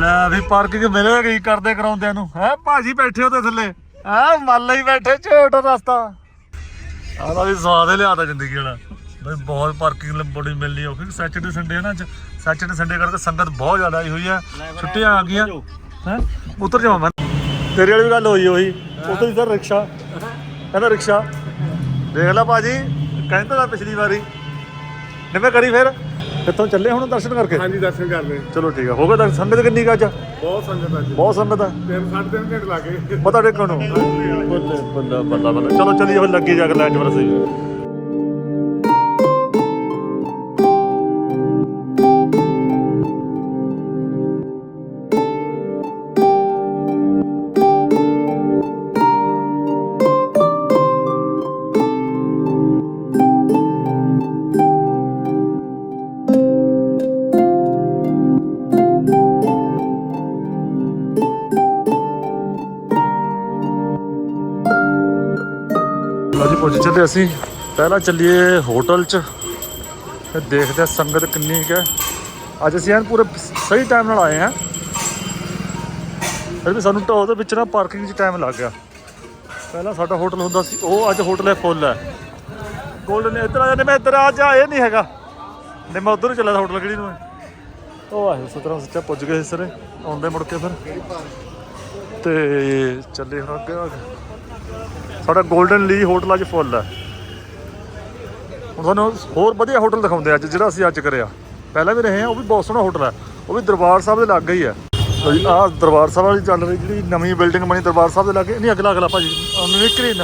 ਲੈ ਵੀ ਪਾਰਕਿੰਗ ਮਿਲੇ ਗਈ ਕਰਦੇ ਕਰਾਉਂਦਿਆਂ ਨੂੰ। ਹੈ ਭਾਜੀ ਬੈਠੇ ਹੋ ਤੇ ਥੱਲੇ। ਹੈ ਮੱਲ ਹੀ ਬੈਠੇ ਝੋਟ ਰਸਤਾ। ਆਦਾ ਵੀ ਸਵਾਦ ਹੀ ਲਿਆਦਾ ਜ਼ਿੰਦਗੀ ਵਾਲਾ। ਬਈ ਬਹੁਤ ਪਾਰਕਿੰਗ ਬੜੀ ਮਿਲਣੀ ਔਖੀ ਸੈਚਰਡੇ ਸੰਡੇ ਨਾ ਸੈਚਰਡੇ ਸੰਡੇ ਕਰਕੇ ਸੰਗਤ ਬਹੁਤ ਜ਼ਿਆਦਾ ਆਈ ਹੋਈ ਆ ਛੁੱਟੀਆਂ ਆ ਗਈਆਂ। ਹੈ? ਉਤਰ ਜਾਵਾਂ ਮੈਂ। ਤੇਰੇ ਵਾਲੀ ਵੀ ਗੱਲ ਹੋਈ ਹੋਈ ਉਤਰ ਸਰ ਰਿਕਸ਼ਾ। ਕਹਿੰਦਾ ਰਿਕਸ਼ਾ। ਦੇਖ ਲੈ ਭਾਜੀ ਕਹਿੰਦਾ ਤਾਂ ਪਿਛਲੀ ਵਾਰੀ। ਨਿਵੇਂ ਕਰੀ ਫਿਰ। ਕਿੱਥੋਂ ਚੱਲੇ ਹੁਣ ਦਰਸ਼ਨ ਕਰਕੇ? ਹਾਂਜੀ ਦਰਸ਼ਨ ਕਰ ਲੈ ਚਲੋ ਠੀਕ ਆ। ਹੋ ਗਿਆ ਤਾਂ ਸੰਗਤ ਕਿੰਨੀ ਕੁ ਅੱਜ? ਬਹੁਤ ਸੰਗਤ ਅੱਜ ਬਹੁਤ ਸੰਗਤ ਆ। ਤਿੰਨ ਸਾਢੇ ਤਿੰਨ ਘੰਟੇ ਲੱਗੇ ਪਤਾ ਟੇਕਣ ਨੂੰ। ਬੱਲੇ ਬੱਲਾ ਚਲੋ ਚੱਲੀਏ ਫਿਰ ਲੱਗੀ ਜਾ ਕੇ ਲੈਂਚ ਵਰ ਸਹੀ। ਅਸੀਂ ਪਹਿਲਾਂ ਚੱਲੀਏ ਹੋਟਲ 'ਚ ਫਿਰ ਦੇਖਦੇ ਹਾਂ ਸੰਗਤ ਕਿੰਨੀ ਕੁ ਹੈ। ਅੱਜ ਅਸੀਂ ਐਨ ਪੂਰੇ ਸਹੀ ਟਾਈਮ ਨਾਲ ਆਏ ਹਾਂ। ਫਿਰ ਵੀ ਸਾਨੂੰ ਢਾਹ ਦੇ ਵਿੱਚ ਨਾ ਪਾਰਕਿੰਗ 'ਚ ਟਾਈਮ ਲੱਗ ਗਿਆ। ਪਹਿਲਾਂ ਸਾਡਾ ਹੋਟਲ ਹੁੰਦਾ ਸੀ, ਉਹ ਅੱਜ ਹੋਟਲ ਹੈ ਫੁੱਲ ਹੈ। ਗੋਲਡਨ ਇੱਧਰ ਆ ਜਾਂਦੇ, ਮੈਂ ਇੱਧਰ ਆ ਜਾ, ਇਹ ਨਹੀਂ ਹੈਗਾ। ਨਹੀਂ, ਮੈਂ ਉਧਰ ਚੱਲਿਆ ਹੋਟਲ ਕਿਹੜੀ ਨੂੰ। ਉਹ ਆਏ ਸਤਰਾਂ ਸੱਚਾ ਪੁੱਜ ਗਏ ਇਸ ਸਰੇ, ਆਉਂਦੇ ਮੁੜ ਕੇ ਫਿਰ। ਤੇ ਚੱਲੇ ਹੁਣ ਅੱਗੇ ਆ ਗਏ ਸਾਡਾ 골ਡਨ ਲੀ ਹੋਟਲ ਅੱਜ ਫੁੱਲ ਹੈ। ਹੁਣ ਤੁਹਾਨੂੰ ਹੋਰ ਵਧੀਆ ਹੋਟਲ ਦਿਖਾਉਂਦੇ ਅੱਜ, ਜਿਹੜਾ ਅਸੀਂ ਅੱਜ ਕਰਿਆ। ਪਹਿਲਾਂ ਵੀ ਰਹੇ ਹਾਂ, ਉਹ ਵੀ ਬਹੁਤ ਸੋਹਣਾ ਹੋਟਲ ਹੈ। ਉਹ ਵੀ ਦਰਬਾਰ ਸਾਹਿਬ ਦੇ ਲਾਗੇ ਹੀ ਹੈ। ਜੀ, ਆਹ ਦਰਬਾਰ ਸਾਹਿਬ ਵਾਲੀ ਚੱਲ ਰਹੀ ਜਿਹੜੀ ਨਵੀਂ ਬਿਲਡਿੰਗ ਬਣੀ ਦਰਬਾਰ ਸਾਹਿਬ ਦੇ ਲਾਗੇ। ਨਹੀਂ, ਅਗਲਾ ਅਗਲਾ ਭਾਜੀ ਮੈਕਰੀਨ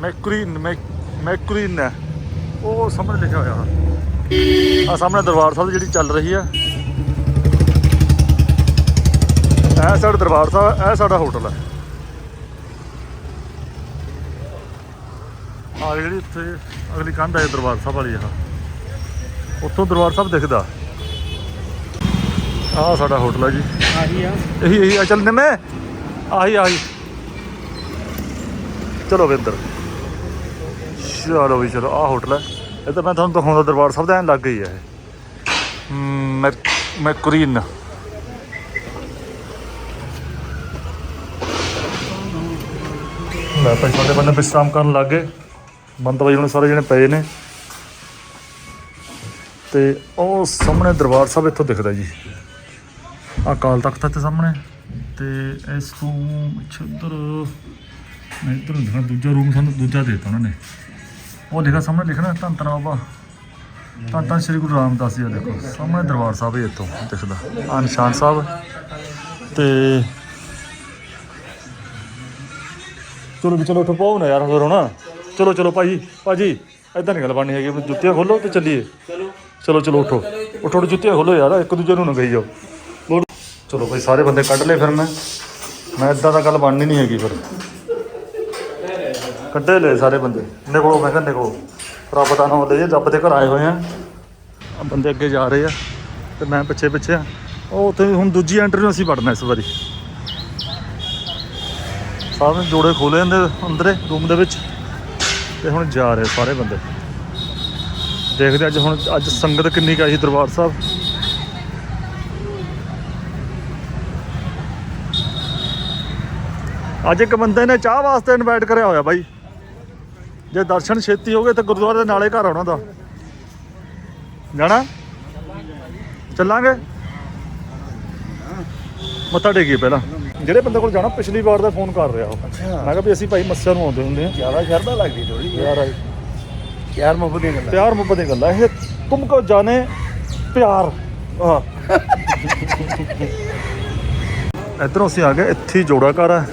ਮੈਕਰੀਨ ਮੈਕਰੀਨ ਹੈ। ਉਹ ਸਾਹਮਣੇ ਲਿਖਿਆ ਹੋਇਆ ਆ ਸਾਹਮਣੇ ਦਰਬਾਰ ਸਾਹਿਬ ਦੀ ਜਿਹੜੀ ਚੱਲ ਰਹੀ ਹੈ। ਇਹ ਸਾਡਾ ਦਰਬਾਰ ਸਾਹਿਬ, ਇਹ ਸਾਡਾ ਹੋਟਲ ਹੈ। ਆ ਜਿਹੜੀ ਇੱਥੇ ਅਗਲੀ ਕੰਧ ਹੈ ਦਰਬਾਰ ਸਾਹਿਬ ਵਾਲੀ ਆ। ਉੱਥੋਂ ਦਰਬਾਰ ਸਾਹਿਬ ਦਿਖਦਾ। ਆਹ ਸਾਡਾ ਹੋਟਲ ਹੈ ਜੀ। ਆਹੀ ਆ। ਇਹੀ ਇਹੀ ਆ। ਚੱਲ ਨਿੰਮੇ ਆਹੀ ਆਹੀ। ਚਲੋ ਵੀ ਅੰਦਰ ਚਲੋ ਵੀ ਚਲੋ ਆਹ ਹੋਟਲ ਹੈ ਇਹ ਤਾਂ ਮੈਂ ਤੁਹਾਨੂੰ ਦਿਖਾਉਂਦਾ ਦਰਬਾਰ ਸਾਹਿਬ ਦਾ ਐਨ ਲੱਗ ਗਈ ਹੈ ਇਹ। ਮੈਂ ਮੈਂ ਕੁਰੀਨ। ਲੈ ਭਾਈ ਸਾਡੇ ਬੰਦੇ ਵਿਸ਼ਰਾਮ ਕਰਨ ਲੱਗ ਬੰਦ ਵਜੇ ਹੁਣ ਸਾਰੇ ਜਣੇ ਪਏ ਨੇ। ਤੇ ਉਹ ਸਾਹਮਣੇ ਦਰਬਾਰ ਸਾਹਿਬ ਇੱਥੋਂ ਦਿਖਦਾ ਜੀ। ਅਕਾਲ ਤਖਤ ਹੈ ਤੇ ਸਾਹਮਣੇ। ਤੇ ਇਸ ਤੋਂ ਪਿੱਛੇ ਮੈਂ ਇੱਧਰ ਨੂੰ ਦੂਜਾ ਰੂਮ ਸਾਨੂੰ ਦੂਜਾ ਦੇ ਦਿੱਤਾ ਉਹਨਾਂ ਨੇ। ਉਹ ਲਿਖਿਆ ਸਾਹਮਣੇ ਲਿਖਣਾ, ਧੰਨ ਧੰਨ ਬਾਬਾ। ਧੰਨ ਧੰਨ ਸ੍ਰੀ ਗੁਰੂ ਰਾਮਦਾਸ ਜੀ ਦਾ ਦੇਖੋ। ਸਾਹਮਣੇ ਦਰਬਾਰ ਸਾਹਿਬ ਹੀ ਇੱਥੋਂ ਦਿਖਦਾ। ਆ ਨਿਸ਼ਾਨ ਸਾਹਿਬ। ਤੇ ਚਲੋ ਵੀ ਚਲੋ ਉੱਠੋ ਪਾਓ ਨਾ ਯਾਰ ਹੋਰ ਹੋਣਾ। ਚਲੋ ਚਲੋ ਭਾਜੀ ਭਾਜੀ ਐਦਾਂ ਨਹੀਂ ਗੱਲ ਬਣਨੀ ਹੈਗੀ ਆਪਣੀ ਜੁੱਤੀਆਂ ਖੋਲੋ ਤੇ ਚੱਲੀਏ। ਚਲੋ। ਚਲੋ ਉਠੋ। ਉਠੋ ਉਠੋ ਜੁੱਤੀਆਂ ਖੋਲੋ ਯਾਰ ਇੱਕ ਦੂਜੇ ਨੂੰ ਨਾ ਗਈ ਜਾਓ। ਬੋਲ। ਚਲੋ ਭਾਈ ਸਾਰੇ ਬੰਦੇ ਕੱਢ ਲਏ ਫਿਰ ਮੈਂ। ਮੈਂ ਇਦਾਂ ਦਾ ਗੱਲ ਬਣਨੀ ਨਹੀਂ ਹੈਗੀ ਫਿਰ। ਕੱਢੇ ਲਏ ਸਾਰੇ ਬੰਦੇ। ਨਿਕਲੋ ਮੈਂ ਕਿਹਾ ਨਿਕਲੋ। ਰੱਬ ਦਾ ਨਾਮ ਲਈਏ ਰੱਬ ਦੇ ਘਰ ਆਏ ਹੋਏ ਆ। ਆਹ ਬੰਦੇ ਅੱਗੇ ਜਾ ਰਹੇ ਆ ਤੇ ਮੈਂ ਪਿੱਛੇ ਪਿੱਛੇ ਆ। ਉਹ ਉੱਥੇ ਹੁਣ ਦੂਜੀ ਐਂਟਰੀ ਨੂੰ ਅਸੀਂ ਵੜਨਾ ਇਸ ਵਾਰੀ। ਸਾਰੇ ਜੋੜੇ ਖੋਲੇ ਜਾਂਦੇ ਅੰਦਰੇ ਰੂਮ ਦੇ ਵਿੱਚ। ਤੇ ਹੁਣ ਜਾ ਰਹੇ ਸਾਰੇ ਬੰਦੇ। ਦੇਖਦੇ ਅੱਜ ਹੁਣ ਅੱਜ ਸੰਗਤ ਕਿੰਨੀ ਕੁ ਸੀ ਦਰਬਾਰ ਸਾਹਿਬ। ਅੱਜ ਇੱਕ ਬੰਦੇ ਨੇ ਚਾਹ ਵਾਸਤੇ ਇਨਵਾਈਟ ਕਰਿਆ ਹੋਇਆ ਬਾਈ। ਜੇ ਦਰਸ਼ਨ ਛੇਤੀ ਹੋ ਗਏ ਤਾਂ ਗੁਰਦੁਆਰੇ ਦੇ ਨਾਲੇ ਘਰ ਆਉਣਾ ਦਾ। ਜਾਣਾ? ਚੱਲਾਂਗੇ? ਮੱਥਾ ਟੇਕੀ ਪਹਿਲਾਂ। ਜਿਹੜੇ ਬੰਦੇ ਕੋਲ ਜਾਣਾ ਪਿਛਲੀ ਵਾਰ ਦਾ ਫੋਨ ਕਰ ਰਿਹਾ ਉਹ। ਮੈਂ ਕਿਹਾ ਵੀ ਅਸੀਂ ਭਾਈ ਮੱਸਿਆ ਨੂੰ ਆਉਂਦੇ ਹੁੰਦੇ ਆ। ਜ਼ਿਆਦਾ ਸ਼ਰਧਾ ਲੱਗਦੀ ਥੋੜੀ ਯਾਰ ਯਾਰ ਮੁੱਕ ਦੀਆਂ ਗੱਲਾਂ। ਪਿਆਰ ਮੁਹੱਬਤ ਦੀ ਗੱਲ। ਹੈ ਇਹ ਤੁਮ ਕੋ ਜਾਣੇ ਪਿਆਰ। ਹਾਂ ਇਧਰੋਂ ਅਸੀਂ ਆ ਗਏ ਇੱਥੇ ਹੀ ਜੋੜਾ ਘਰ ਹੈ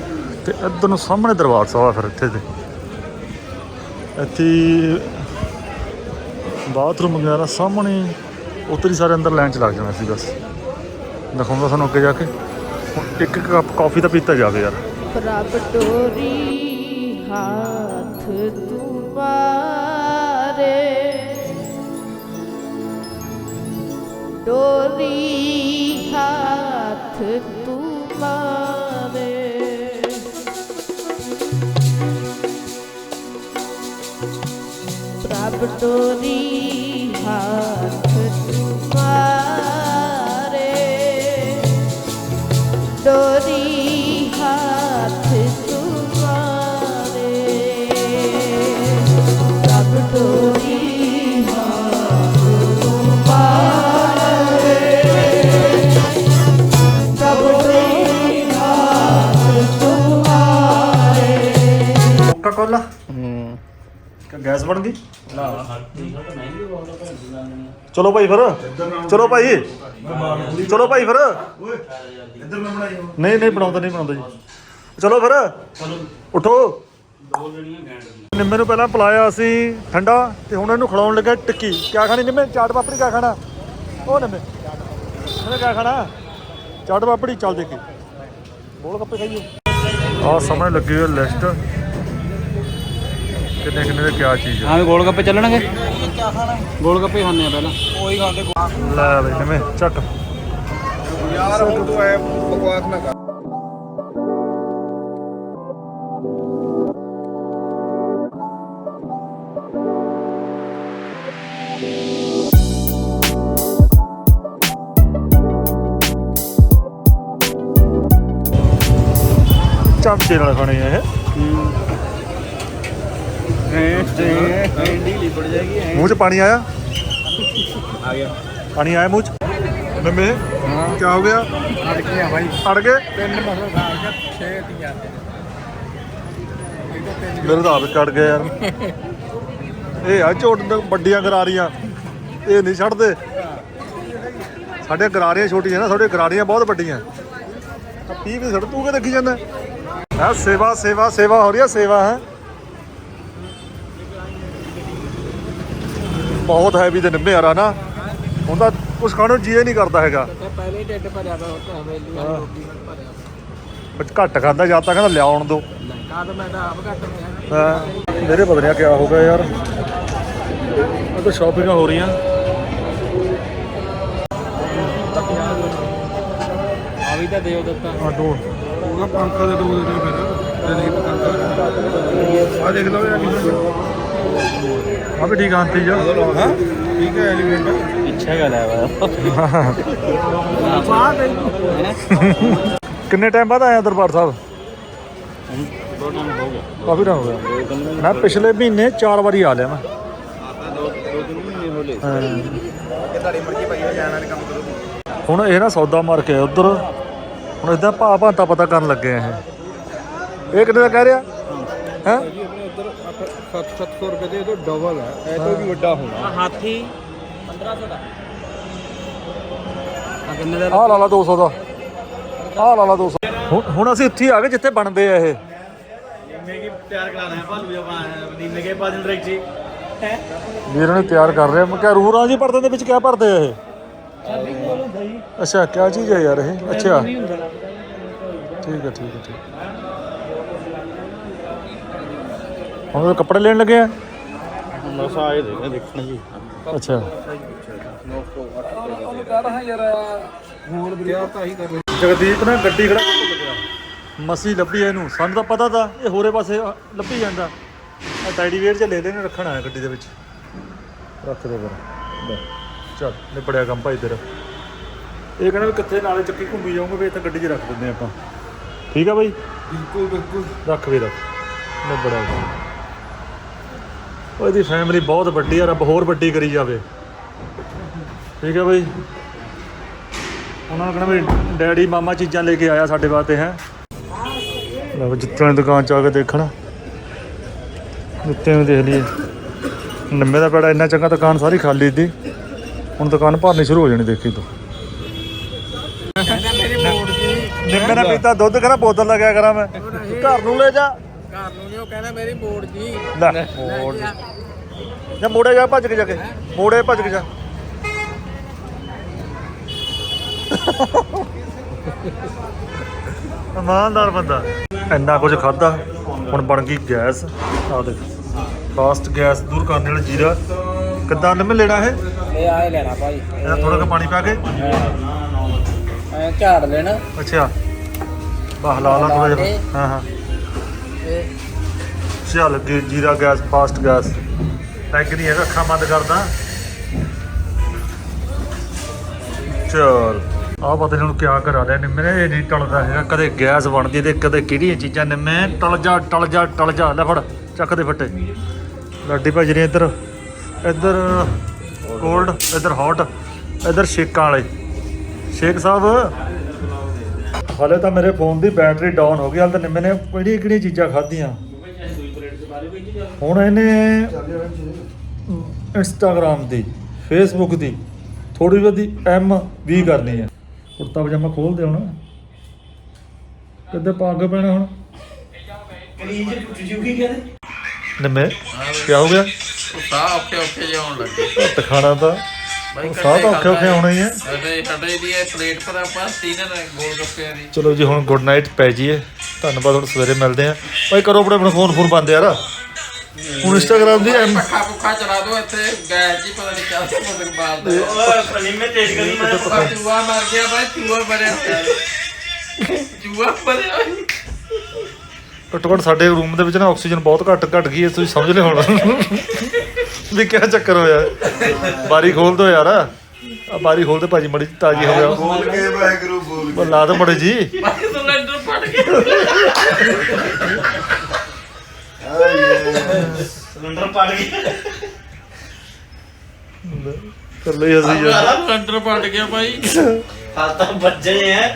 ਤੇ ਇੱਧਰ ਨੂੰ ਸਾਹਮਣੇ ਦਰਬਾਰ ਸਾਹਿਬ ਆ ਫਿਰ ਇੱਥੇ ਤੇ। ਇੱਥੇ ਹੀ ਬਾਥਰੂਮ ਵਗੈਰਾ ਸਾਹਮਣੇ। ਉੱਤਰ ਹੀ ਸਾਰੇ ਅੰਦਰ ਲਾਈਨ ਚ ਲੱਗ ਜਾਣਾ ਸੀ ਬਸ। ਦਿਖਾਉਂਦਾ ਸਾਨੂੰ ਅੱਗੇ ਜਾ ਕੇ। ਇੱਕ ਕੱਪ ਕਾਫੀ ਤਾਂ ਪੀਤਾ ਜਾਵੇ ਯਾਰ। ਪ੍ਰਭ ਡੋਰੀ ਹਾਥ ਤੁਮਾਰੇ ਡੋਰੀ ਹਾਥ ਤੁਮਾਰੇ ਪ੍ਰਭ ਡੋਰੀ ਕੋਕਾ ਕੋਲਾ ਹੂੰ। ਕਿ ਗੈਸ ਬਣ ਗਈ? ਚਲੋ ਭਾਈ ਫਿਰ। ਚਲੋ ਭਾਈ। ਚਲੋ ਭਾਈ ਫਿਰ। ਇੱਧਰ ਮੈਂ ਬਣਾਈ ਹੁਣ ਨਹੀਂ ਨਹੀਂ ਬਣਾਉਂਦਾ ਨਹੀਂ ਬਣਾਉਂਦਾ ਜੀ। ਚਲੋ ਫਿਰ। ਉਠੋ। ਨਿੰਮੇ ਨੂੰ ਪਹਿਲਾਂ ਪਿਲਾਇਆ ਅਸੀਂ ਠੰਡਾ ਤੇ ਹੁਣ ਇਹਨੂੰ ਖਿਲਾਉਣ ਲੱਗਾ ਟਿੱਕੀ। ਕਿਆ ਖਾਣੀ ਨਿੰਮੇ? ਚਾਟ ਪਾਪੜੀ ਕਿਆ ਖਾਣਾ? ਉਹ ਨਿੰਮੇ। ਇਹਨੇ ਕਿਆ ਖਾਣਾ? ਚਾਟ ਪਾਪੜੀ ਚੱਲ ਦੇਖੀ। ਬੋਲ ਕੱਪੇ ਖਾਈਏ। ਆ ਸਮਝ ਲੱਗੀ ਹੋਈ ਲਿਸਟ ਕਿੰਨੇ ਕਿੰਨੇ ਦੇ ਕਿਆ ਚੀਜ਼ ਆ। ਹਾਂ ਵੀ ਗੋਲ ਗੱਪੇ ਚੱਲਣਗੇ? ਗੋਲ ਗੱਪੇ ਖਾਣੇ ਆ ਪਹਿਲਾਂ। ਉਹੀ ਖਾਂਦੇ ਲੈ ਬਈ ਨਿੰਮੇ ਚੱਕ ਯਾਰ ਹੁਣ ਤੂੰ ਐ ਬਕਵਾਸ ਨਾ ਕਰ। ਚਮਚੇ ਨਾਲ ਖਾਣੇ ਆ ਇਹ। ਹੈਂਡੀ ਲਿਪੜ ਜਾਏਗੀ ਮੂੰਹ 'ਚ ਪਾਣੀ ਆਇਆ? ਆ ਗਿਆ। ਪਾਣੀ ਆਇਆ ਮੂੰਹ 'ਚ? ਨਿੰਮੇ ਕੀ ਹੋ ਗਿਆ? ਅੜ ਗਿਆ ਭਾਈ ਅੜ ਗਏ? ਤਿੰਨ ਮਸਲ ਖਾ ਕੇ ਛੇ ਤੀਆਂ ਮੇਰੇ ਤਾਂ ਆਪ ਕੱਟ ਗਿਆ ਯਾਰ। ਇਹ ਆ ਝੋਟ ਦ- ਵੱਡੀਆਂ ਗਰਾਰੀਆਂ। ਇਹ ਨਹੀਂ ਛੱਡਦੇ। ਸਾਡੇ ਗਰਾਰੀਆਂ ਛੋਟੀਆਂ ਨਾ ਸਾਡੇ ਗਰਾਰੀਆਂ ਬਹੁਤ ਵੱਡੀਆਂ। ਪੀ ਵੀ ਛੱਡ ਤੂੰ ਕਿ ਦੇਖੀ ਜਾਂਦਾ? ਆ ਸੇਵਾ ਸੇਵਾ ਸੇਵਾ ਹੋ ਰਹੀ ਆ ਸੇਵਾ ਹੈ? ਬਹੁਤ ਹੈਵੀ ਤੇ ਨਿੰਮੇ ਆ ਨਾ। ਤਾਂ ਕੁਛ ਖਾਣ ਨੂੰ ਜੀਏ ਨਹੀਂ ਕਰਦਾ ਹੈਗਾ। ਪਹਿਲੇ ਢਿੱਡ ਭਰਿਆ ਪਿਆ ਹੁੰਦਾ ਹਵੇਲੀ ਵਾਲੀ ਰੋਟੀ ਭਰਿਆ ਕੁਛ ਘੱਟ ਖਾਂਦਾ ਜਦ ਤੱਕ ਕਹਿੰਦਾ ਲਿਆਉਣ ਦੋ। ਕਾ ਤਾਂ ਮੈਂ ਤਾਂ ਆਪ ਘੱਟ ਹਾਂ ਮੇਰੇ ਪਤਾ ਨਹੀਂ ਕਿਆ ਹੋ ਗਿਆ ਯਾਰ। ਆ ਤਾਂ ਸ਼ਾਪਿੰਗਾਂ ਹੋ ਰਹੀਆਂ। ਆ ਵੀ ਤਾਂ ਦਿਓ ਦਿੱਤਾ। ਆ ਦੋ। ਉਹਦਾ ਪੰਖਾ ਦੇ ਦੋ ਦੇ ਫਿਰ ਤੇ ਨਹੀਂ ਪੰਖਾ ਆ ਦੇਖ ਲਓ ਯਾਰ ਆ ਵੀ ਠੀਕ ਆਂਤੀ ਜਾ? ਹਾਂ? ਠੀਕ ਹੈ ਐਲੀਮੈਂਟ ਇੱਛਾ ਗੱਲ ਹੈ ਕਿੰਨੇ ਟਾਈਮ ਬਾਅਦ ਆਇਆ ਦਰਬਾਰ ਸਾਹਿਬ? ਦੋ ਟਾਈਮ ਹੋ ਗਿਆ ਕਾਫੀ ਟਾਈਮ ਹੋ ਗਿਆ। ਮੈਂ ਪਿਛਲੇ ਮਹੀਨੇ ਚਾਰ ਵਾਰੀ ਆ ਲਿਆ ਮੈਂ। ਦੋ ਦੋ ਤਿੰਨ ਮਹੀਨੇ ਹੋ। ਲਏ ਹਾਂ। ਕਿ ਤੁਹਾਡੀ ਮਰਜ਼ੀ ਭਾਈ ਜਾਣ ਵਾਲੇ ਕੰਮ ਕਰੋ ਹੁਣ ਇਹ ਨਾ ਸੌਦਾ ਮਾਰ ਕੇ ਉਧਰ। ਹੁਣ ਇਦਾਂ ਭਾ ਭਾਂਤਾ ਪਤਾ ਕਰਨ ਲੱਗੇ ਆ ਇਹ। ਇਹ ਕਿੰਨੇ ਦਾ ਕਹਿ ਰਿਹਾ? ਹੈ? ਜੀ ਆਪਣੇ ਇੱਧਰ 700 ਰੁਪਏ ਦੇ ਇਹ ਤੋਂ ਡਬਲ ਹੈ ਇਹ ਤੋਂ ਵੀ ਵੱਡਾ ਹੋਣਾ। ਹਾਥੀ। 1500 ਦਾ ਆ ਕਿੰਨੇ ਦਾ? ਆਹ ਲਾ ਲਾ 200 ਦਾ। ਆਹ ਲਾ ਲਾ 200 ਹੁਣ ਹੁਣ ਅਸੀਂ ਇੱਥੇ ਹੀ ਆ ਗਏ ਜਿੱਥੇ ਬਣਦੇ ਆ ਇਹ। ਤਿਆਰ ਕਰਾ ਰਹੇ ਭਾਲੂ ਜਪਾ ਨੀਮੇ ਕੇ ਬਾਦਲ ਰਖ ਜੀ। ਹੈ? ਵੀਰ ਨੇ ਤਿਆਰ ਕਰ ਰਿਹਾ ਮੈਂ ਕਿਹਾ ਰੂਹਾਂ ਜੀ ਪਰਦੇ ਦੇ ਵਿੱਚ ਕਿਆ ਭਰਦੇ ਆ ਇਹ? ਅੱਛਾ ਕਿਆ ਚੀਜ਼ ਹੈ ਯਾਰ ਇਹ? ਅੱਛਾ। ਠੀਕ ਹੈ ਠੀਕ ਹੈ ਠੀਕ ਹੁਣ ਉਹ ਕੱਪੜੇ ਲੈਣ ਲੱਗੇ ਆ? ਬਸ ਆਏ ਦੇ ਦੇਖਣ ਜੀ। ਅੱਛਾ। ਕਿਆ ਤਾਂ ਹੀ ਕਰ ਜਗਦੀਪ ਨੇ ਗੱਡੀ ਖੜਾ ਮਸੀ ਲੱਭੀ ਇਹਨੂੰ। ਸਾਨੂੰ ਤਾਂ ਪਤਾ ਤਾਂ ਇਹ ਹੋਰੇ ਪਾਸੇ ਲੱਭੀ ਜਾਂਦਾ। ਆ ਟਾਈਡੀ ਵੇਅਰ ਚ ਲੈ ਲੈਣੇ ਰੱਖਣਾ ਹੈ ਗੱਡੀ ਦੇ ਵਿੱਚ। ਰੱਖ ਦੇ ਫਿਰ। ਚੱਲ ਨਿਬੜਿਆ ਕੰਮ ਭਾਈ ਤੇਰਾ। ਇਹ ਕਹਿੰਦਾ ਕਿੱਥੇ ਨਾਲੇ ਚੱਕੀ ਘੁੰਮੀ ਜਾਊਂਗੇ ਵੀ ਇੱਥੇ ਗੱਡੀ 'ਚ ਰੱਖ ਦਿੰਦੇ ਆਪਾਂ। ਠੀਕ ਆ ਬਾਈ? ਬਿਲਕੁਲ ਬਿਲਕੁਲ। ਰੱਖ ਵੀ ਰੱਖ। ਨਿਬੜਿਆ। ਕੰਮ ਉਹ ਇਹਦੀ ਫੈਮਿਲੀ ਬਹੁਤ ਵੱਡੀ ਆ ਰੱਬ ਹੋਰ ਵੱਡੀ ਕਰੀ ਜਾਵੇ। ਠੀਕ ਹੈ ਬਾਈ? ਉਹਨਾਂ ਨੂੰ ਕਹਿੰਦਾ ਵੀ ਡੈਡੀ ਮਾਮਾ ਚੀਜ਼ਾਂ ਲੈ ਕੇ ਆਇਆ ਸਾਡੇ ਵਾਸਤੇ ਹੈ? ਲਓ ਜੁੱਤਿਆਂ ਦੀ ਦੁਕਾਨ ਚ ਆ ਕੇ ਦੇਖਣਾ। ਜੁੱਤਿਆਂ ਨੂੰ ਦੇਖ ਲਈਏ। ਨਿੰਮੇ ਦਾ ਪੈੜਾ ਇੰਨਾ ਚੰਗਾ ਦੁਕਾਨ ਸਾਰੀ ਖਾਲੀ ਦੀ ਹੁਣ ਦੁਕਾਨ ਭਰਨੀ ਸ਼ੁਰੂ ਹੋ ਜਾਣੀ ਦੇਖੀ ਤੂੰ। ਨਿੰਮੇ ਨੇ ਪੀਤਾ ਦੁੱਧ ਕਹਿੰਦਾ ਬੋਤਲ ਲਗਾਇਆ ਕਰਾਂ ਮੈਂ? ਘਰ ਨੂੰ ਲੈ ਜਾ। ਘਰ ਨੂੰ ਜੋ ਕਹਿੰਦਾ ਮੇਰੀ ਬੋਰਡ ਜੀ। ਲੈ ਮੋੜ ਜਾਂ। ਮੋੜੇ ਜਾ ਭੱਜ ਕੇ ਜਾ ਕੇ। ਮੋੜੇ ਭੱਜ ਕੇ ਜਾ। ਇਮਾਨਦਾਰ ਬੰਦਾ। ਇੰਨਾ ਕੁਝ ਖਾਦਾ ਹੁਣ ਬਣ ਗਈ ਗੈਸ। ਆ ਦੇਖ ਫਾਸਟ ਗੈਸ ਦੂਰ ਕਰਨ ਵਾਲਾ ਜੀਰਾ। ਕਿੱਦਾਂ ਨਿੰਮ ਲੈਣਾ ਹੈ ਇਹ ਆਏ ਲੈਣਾ ਭਾਈ। ਇਹਦਾ ਥੋੜਾ ਜਿਹਾ ਪਾਣੀ ਪਾ ਕੇ। ਐ ਝਾੜ ਲੈਣਾ। ਅੱਛਾ। ਬਾਹ ਲਾ ਲਾ ਥੋੜਾ ਜਿਹਾ। ਹਾਂ ਹਾਂ। ਚੱਲ ਜੀ- ਜੀਰਾ ਗੈਸ, ਫਾਸਟ ਗੈਸ। ਟੈਂਕ ਨਹੀਂ ਹੈਗਾ, ਅੱਖਾਂ ਬੰਦ ਕਰਦਾ। ਚਲ। ਆ ਪਤਾ ਨਹੀਂ ਹੁਣ ਕਿਆ ਕਰਾ ਲਿਆ, ਨਿੰਮੇ ਨੇ, ਇਹ ਨਹੀਂ ਟਲਦਾ ਹੈਗਾ, ਕਦੇ ਗੈਸ ਬਣਦੀ ਤੇ ਕਦੇ ਕਿਹੜੀਆਂ ਚੀਜ਼ਾਂ ਨਿੰਮੇ। ਟਲ ਜਾ ਟਲ ਜਾ ਟਲ ਜਾ, ਲੈ ਫੜ, ਚੱਕ ਦੇ ਫੱਟੇ। ਲਾਡੀ ਭੱਜ ਰਹੀ ਇੱਧਰ ਇੱਧਰ ਕੋਲਡ ਇੱਧਰ ਹੌਟ ਇੱਧਰ ਸ਼ੇਕਾਂ ਵਾਲੇ। ਸ਼ੇਖ ਸਾਹਿਬ ਹਾਲੇ ਤਾਂ ਮੇਰੇ ਫੋਨ ਦੀ ਬੈਟਰੀ ਡਾਊਨ ਹੋ ਗਈ ਹਾਲੇ ਤਾਂ ਨਿੰਮੇ ਨੇ ਕਿਹੜੀਆਂ ਕਿਹੜੀਆਂ ਚੀਜ਼ਾਂ ਖਾਧੀਆਂ? ਹੁਣ ਇਹਨੇ ਇੰਸਟਾਗ੍ਰਾਮ ਦੀ ਫੇਸਬੁੱਕ ਦੀ ਥੋੜੀ ਬਹੁਤੀ ਐਮ ਵੀ ਕਰਨੀ ਹੈ। ਕੁੜਤਾ ਪਜਾਮਾ ਖੋਲ ਦੇ ਹੁਣ ਕਿੱਦੇ ਪੱਗ ਪੈਣਾ ਹੁਣ? ਨਿੰਮੇ ਕੀ ਹੋ ਗਿਆ? ਸਾਹ ਔਖੇ ਔਖੇ ਜਿਹਾ ਹੋਣ ਲੱਗੇ। ਘੱਟ ਖਾਣਾ ਤਾਂ। ਹੁਣ ਸਾਹ ਤਾਂ ਔਖੇ ਔਖੇ ਹੋਣਾ ਹੀ ਹੈ ਸਾਡੇ ਸਾਡੇ ਦੀ ਇਹ ਪਲੇਟ ਪਰ ਆਪਾਂ ਤਿੰਨ ਗੋਲ ਗੱਪਿਆਂ ਦੀ। ਚਲੋ ਜੀ ਹੁਣ ਗੁੱਡ ਨਾਈਟ ਪੈ ਜੀਏ ਧੰਨਵਾਦ ਹੁਣ ਸਵੇਰੇ ਮਿਲਦੇ ਆ ਭਾਈ ਕਰੋ ਆਪਣੇ ਆਪਣੇ ਫੋਨ ਫੋਨ ਬੰਦ ਯਾਰ। ਹੁਣ ਇੰਸਟਾਗ੍ਰਾਮ ਦੀ ਐਮ ਪੱਖਾ ਪੁੱਖਾ ਚਲਾ ਦੋ ਇੱਥੇ ਗੈਸ ਜੀ ਪਤਾ ਨਹੀਂ ਚੱਲਦਾ ਮਤਲਬ ਮਾਰਦੇ ਚੂਹਾ ਮਰ ਗਿਆ ਬਾਈ ਚੂਹਾ ਹੋਇਆ। ਚੂਹਾ। ਘੱਟੋ ਘੱਟ ਸਾਡੇ ਰੂਮ ਦੇ ਵਿੱਚ ਨਾ ਆਕਸੀਜਨ ਬਹੁਤ ਘੱਟ ਘਟ ਗਈ ਹੈ ਤੁਸੀਂ ਸਮਝ ਲਿਓ ਹੁਣ। ਵੀ ਕਿਆ ਚੱਕਰ ਹੋਇਆ? ਬਾਰੀ ਖੋਲ ਦੋ ਯਾਰ। ਆ ਬਾਰੀ ਖੋਲ ਦੇ ਭਾਜੀ ਮੜੀ ਤਾਜੀ ਹੋ ਗਿਆ ਬੋਲ ਕੇ ਵਾਹਿਗੁਰੂ ਬੋਲ ਬਸ ਲਾ ਦੋ ਮੜੀ ਜੀ ਸਿਲੰਡਰ ਫਟ ਗਿਆ ਕਰ ਲਈ ਅਸੀਂ ਯਾਰ। ਸਿਲੰਡਰ ਫਟ ਗਿਆ ਬਾਈ ਹਾਲ ਤਾਂ ਬੱਜੇ ਐ